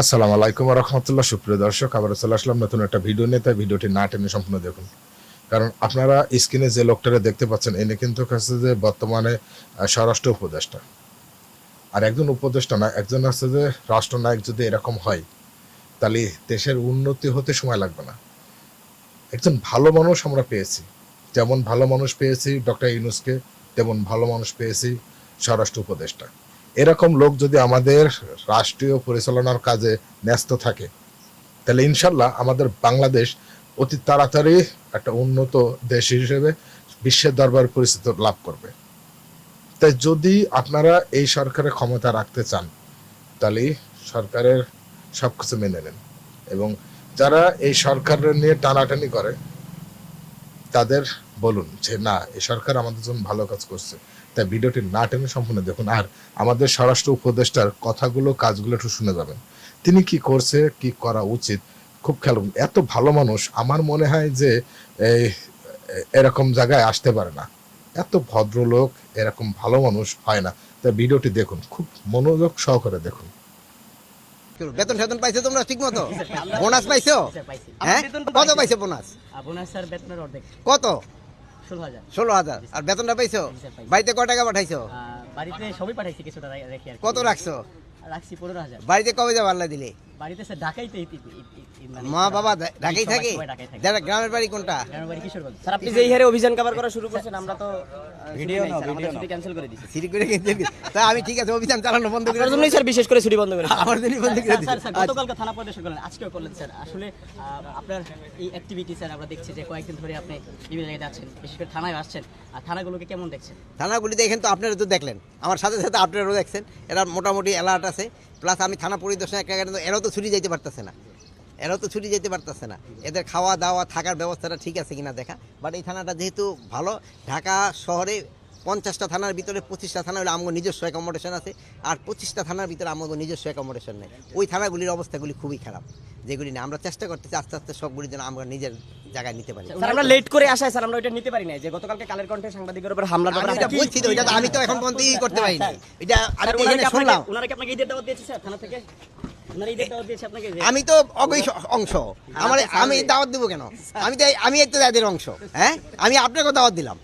আসসালামু আলাইকুম রহমতুল্লাহ। সুপ্রিয় দর্শক আবার চলে আসলাম নতুন একটা ভিডিও নিয়ে। তাই ভিডিওটি না টেনে সম্পূর্ণ দেখুন। কারণ আপনারা স্ক্রিনে যে লোকটারে দেখতে পাচ্ছেন, এনে কিন্তু কাছে যে বর্তমানে স্বরাষ্ট্র উপদেষ্টা। আর একজন উপদেষ্টা না, একজন আছে যে রাষ্ট্রনায়ক যদি এরকম হয়, তাহলে দেশের উন্নতি হতে সময় লাগবে না। একজন ভালো মানুষ আমরা পেয়েছি। যেমন ভালো মানুষ পেয়েছি ডক্টর ইউনুসকে, তেমন ভালো মানুষ পেয়েছি স্বরাষ্ট্র উপদেষ্টা। এরকম লোক যদি আমাদের রাষ্ট্রীয় পরিচালনার কাজে ন্যস্ত থাকে, তাহলে ইনশাল্লাহ আমাদের বাংলাদেশ অতি তাড়াতাড়ি একটা উন্নত দেশ হিসেবে বিশ্বের দরবার পরিচিত লাভ করবে। তাই যদি আপনারা এই সরকারের ক্ষমতা রাখতে চান, তাহলে সরকারের সব কিছু মেনে নেন এবং যারা এই সরকারের নিয়ে টানাটানি করে, তাদের বলুন যে না এই সরকার আমাদের জন্য ভালো কাজ করছে। তাই ভিডিওটি না টেনে সম্পূর্ণ দেখুন। আর আমাদের স্বরাষ্ট্র উপদেষ্টার কথাগুলো কাজগুলো একটু শুনে যাবেন। তিনি কি করছে কি করা উচিত? খুব খেয়াল করুন। এত ভালো মানুষ আমার মনে হয় যে এই এরকম জায়গায় আসতে পারে না। এত ভদ্রলোক এরকম ভালো মানুষ হয় না। তাই ভিডিওটি দেখুন খুব মনোযোগ সহকারে দেখুন। বেতন সেতন পাইছো তোমরা ঠিক মতো বোনাস পাইছো? হ্যাঁ? কত পাইছো বোনাস? আপনার স্যার বেতনের অর্ধেক। কত? ষোলো হাজার। আর বেতনটা পাইছো। বাড়িতে ক টাকা পাঠাইছো? বাড়িতে সবই পাঠাইছি। কত রাখছো? রাখছি পনেরো হাজার। বাড়িতে কবে যাব আল্লাহ দিলে? বাড়িতে তো এই- এই- এই- এই- মা বাবা ঢা- থাকে সবাই ঢাকায় থাকে। যারা গ্রামের বাড়ি কোনটা? গ্রামের বাড়ি কিশোরগঞ্জ। স্যার আপনি যেই হারে অভিযান কভার করা শুরু করছেন আমরা তো ভিডিও না ভিডিও ক্যান্সেল করে দিছি। সিঁড়ি করে গেছে তা আমি ঠিক আছে অভিযান চালানো বন্ধ করে জন্যই স্যার বিশেষ করে ছুটি বন্ধ করে আমার জন্য বন্ধ করে স্যার, গতকালকে থানা পরিদর্শন করলেন আজকেও করলেন স্যার। আসলে আপনার এই অ্যাক্টিভিটি স্যার আমরা দেখছি যে কয়েকদিন ধরে আপনি বিভিন্ন জায়গায় যাচ্ছেন বিশেষ করে থানায় আসছেন। আর থানাগুলোকে কেমন দেখছেন? থানাগুলিতে এখানে তো আপনারা তো দেখলেন। আমার সাথে সাথে আপনারাও দেখছেন। এরা মোটামুটি অ্যালার্ট আছে। প্লাস আমি থানা পরিদর্শন একটা এরাও তো ছুটি যেতে পারতেছে না। এরাও তো ছুটি যেতে পারতেছে না। এদের খাওয়া দাওয়া থাকার ব্যবস্থাটা ঠিক আছে কিনা দেখা। বাট এই থানাটা যেহেতু ভালো, ঢাকা শহরে পঞ্চাশটা থানার ভিতরে পঁচিশটা থানা হলে আমার নিজস্ব অ্যাকোমোডেশন আছে আর পঁচিশটা থানার ভিতরে আমাদের নিজস্ব অ্যাকোমোডেশন নেই। ওই থানাগুলির অবস্থাগুলি খুবই খারাপ যেগুলি না আমরা চেষ্টা করতেছি আস্তে আস্তে সবগুলি যেন আমরা নিজের জায়গায় নিতে পারি। স্যার আমরা লেট করে আসায় স্যার আমরা ওইটা নিতে পারি না যে গতকালকে কালের কণ্ঠে সাংবাদিকের উপর আমি ব্যাপারে এটা বলছি তো এটা আমি তো এখন পর্যন্ত ই করতে পারিনি। এটা আমি স্যার, তো ওনারা এখানে শুনলাম। ওনারা কি আপনাকে ঈদের দাওয়াত দিয়েছে স্যার থানা থেকে? আমি তো অংশ। আমার আমি দাওয়াত দেবো কেন? আমি তো আমি একটা এদের অংশ হ্যাঁ? আমি আপনাকে দাওয়াত দিলাম।